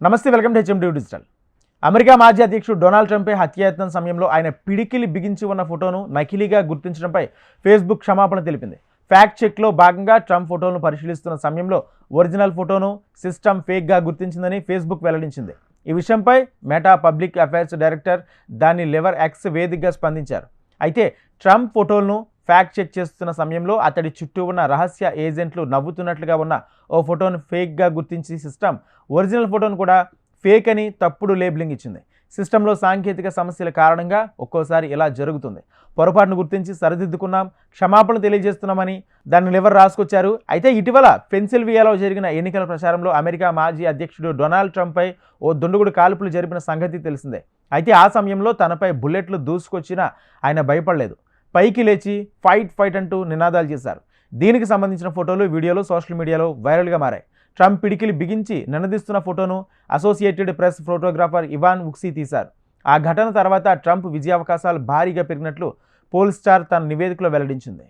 నమస్తే welcome to HMD digital. America మాజీ అధ్యక్షుడు డొనాల్డ్ ట్రంప్పై హత్యాయత్నం సమయంలో ఆయన పిడికిలి బిగించి ఉన్న ఫోటోను నకిలీగా గుర్తించడంపై ఫేస్బుక్ క్షమాపణ తెలిపింది. ఫ్యాక్ట్ చెక్లో భాగంగా ట్రంప్ ఫోటోను పరిశీలిస్తున్న సమయంలో ఒరిజినల్ ఫోటోను సిస్టమ్ ఫేక్గా గుర్తించిందని ఫేస్బుక్ వెల్లడించింది. ఈ విషయంపై Meta public affairs director Dani Lever X వేదికగా స్పందించారు. అయితే ట్రంప్ ఫోటోలను ఫ్యాక్ట్ చెక్ చేస్తున్న సమయంలో అతడి చుట్టూ ఉన్న రహస్య ఏజెంట్లు నవ్వుతున్నట్లుగా ఉన్న ఓ ఫోటోను ఫేక్గా గుర్తించి సిస్టమ్ ఒరిజినల్ ఫోటోను కూడా ఫేక్ అని తప్పుడు లేబులింగ్ ఇచ్చింది. సిస్టంలో సాంకేతిక సమస్యల కారణంగా ఒక్కోసారి ఇలా జరుగుతుంది. పొరపాటును గుర్తించి సరిదిద్దుకున్నాం క్షమాపణ తెలియజేస్తున్నామని దాన్ని ఎవరు రాసుకొచ్చారు? అయితే ఇటీవల పెన్సిల్వియాలో జరిగిన ఎన్నికల ప్రచారంలో అమెరికా మాజీ అధ్యక్షుడు డొనాల్డ్ ట్రంప్పై ఓ దుండుగుడు కాల్పులు జరిపిన సంగతి తెలిసిందే. అయితే ఆ సమయంలో తనపై బుల్లెట్లు దూసుకొచ్చినా ఆయన భయపడలేదు. పైకి లేచి ఫైట్ ఫైట్ అంటూ నినాదాలు చేశారు. దీనికి సంబంధించిన ఫోటోలు వీడియోలు సోషల్ మీడియాలో వైరల్గా మారాయి. ట్రంప్ పిడికిలి బిగించి నినదిస్తున్న ఫోటోను Associated Press photographer Evan Vucci తీశారు. ఆ ఘటన తర్వాత ట్రంప్ విజయావకాశాలు భారీగా పెరిగినట్లు పోల్ స్టార్ తన నివేదికలో వెల్లడించింది.